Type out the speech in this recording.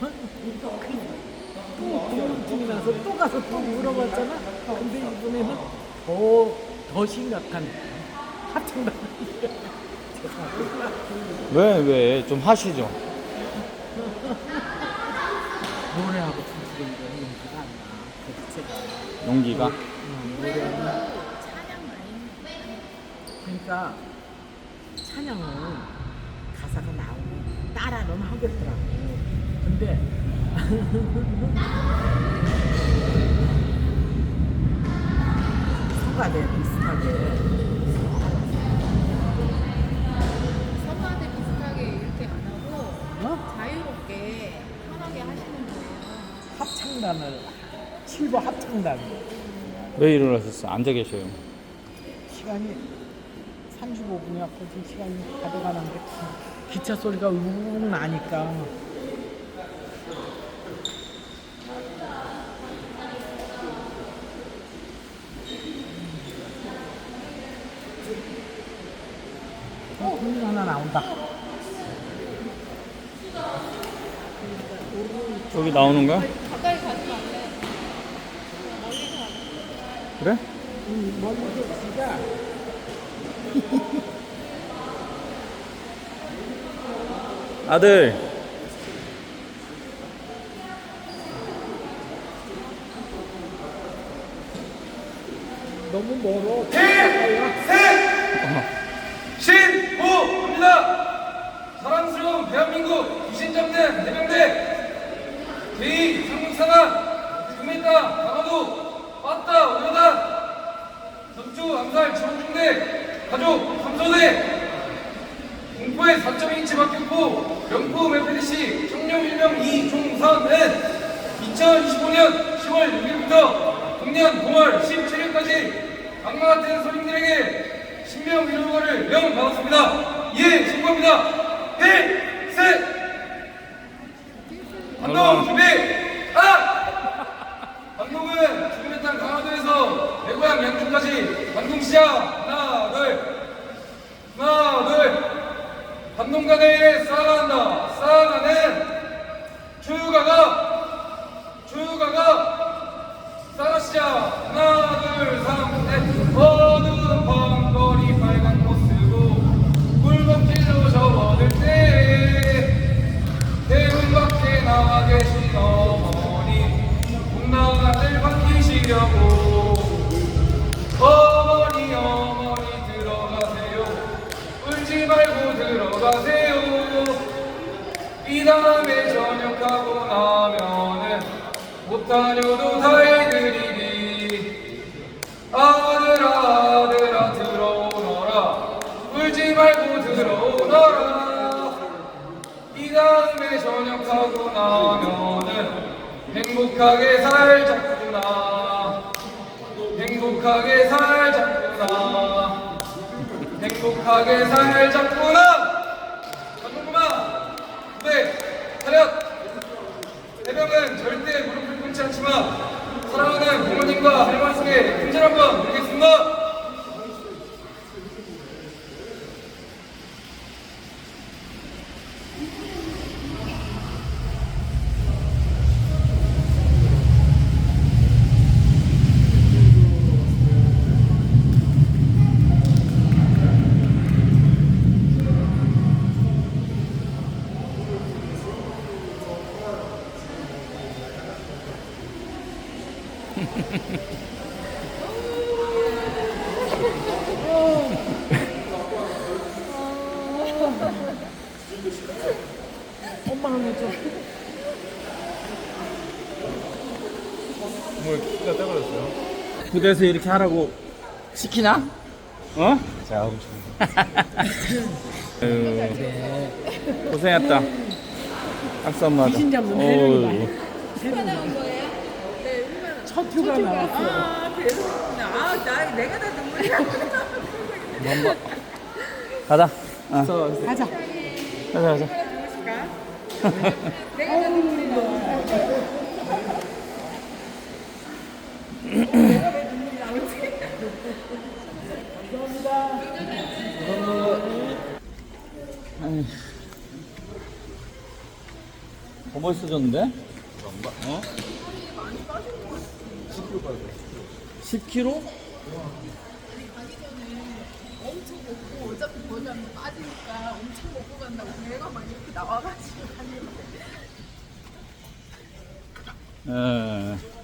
또 나서 또 가서 또 물어봤잖아. 근데 이번에는 더, 더 심각한 합창단. 왜, 왜? 좀 하시죠. 노래하고 춤추는 거 용기가 안 나. 그 자체가. 용기가. 응, 노래는 그러니까 찬양은 가사가 나오면 따라는 하겠더라고. 근데 서가대 비슷하게 서가대 비슷하게 이렇게 안 하고 어? 자유롭게 편하게 하시는 거예요. 합창단을 실버 합창단 왜 일어나셨어? 앉아 계셔요. 시간이 35분이 앞서 지금 시간이 가져가는데 기차 소리가 우웅 나니까 어, 음 하나 나온다. 여기 나오는 거야? 가까이 가지 말래. 멀리 가. 그래? 음, 멀리서 지가 아들. 너무 멀어. 신호입니다. 사랑스러운 대한민국 귀 신 잡는 해병대 제2 상륙사단 금했다 강화도 빠따 오여단 전주 암살 지원중대 가족 3소대. 공포의 4.2인치 박격포 명포 메페디시 청룡 일명 이종선은 2025년 10월 6일부터 동년 9월 17일까지 악마 같은 서민들에게 신명 위로를 명받았습니다. 예, 신고합니다. 일, 셋! 반동 준비! 하나! 반동은 죽음의 땅 대고향 양주까지 반동 시작! 하나, 둘! 하나, 둘! 반동가대에 쌓아간다. 쌓아가는 주가가 주가가 쌓아 시작. 하나, 둘, 삼, 넷. 어 말고 들어가세요 이 다음에 전역하고 나면은 못 다녀도 다 해드리리 아들아 아들아 들어오너라. 울지 말고 들어오너라. 이 다음에 전역하고 나면은 행복하게 살자꾸나. 행복하게 살자꾸나 행복하게 살자꾸나 잠깐만 네 차렷 해병은 절대 무릎을 꿇지 않지만 사랑하는 부모님과 할머니 속에 큰절 한번 드리겠습니다 엄마는 좀뭘 키가 떠버렸어요? 부대에서 이렇게 하라고 시키나? 어? 자, 하고 싶어. 고생했다. 박수 한번 하자. 귀신 잡는 어이구. 헬멧이다. 나온 거예요? 첫 휴가 나왔어. 아, 그래서 아, 나 내가 다 눈물이 나. 가자. 어. 가자. 가자, 가자. 내가 다 눈물이 나. 더 멋있어졌는데? 어? 10kg? 엄청 먹고 어차피 가면 빠지니까 엄청 먹고 간다고 배가 막 이렇게 나와가지고 다니는데 예.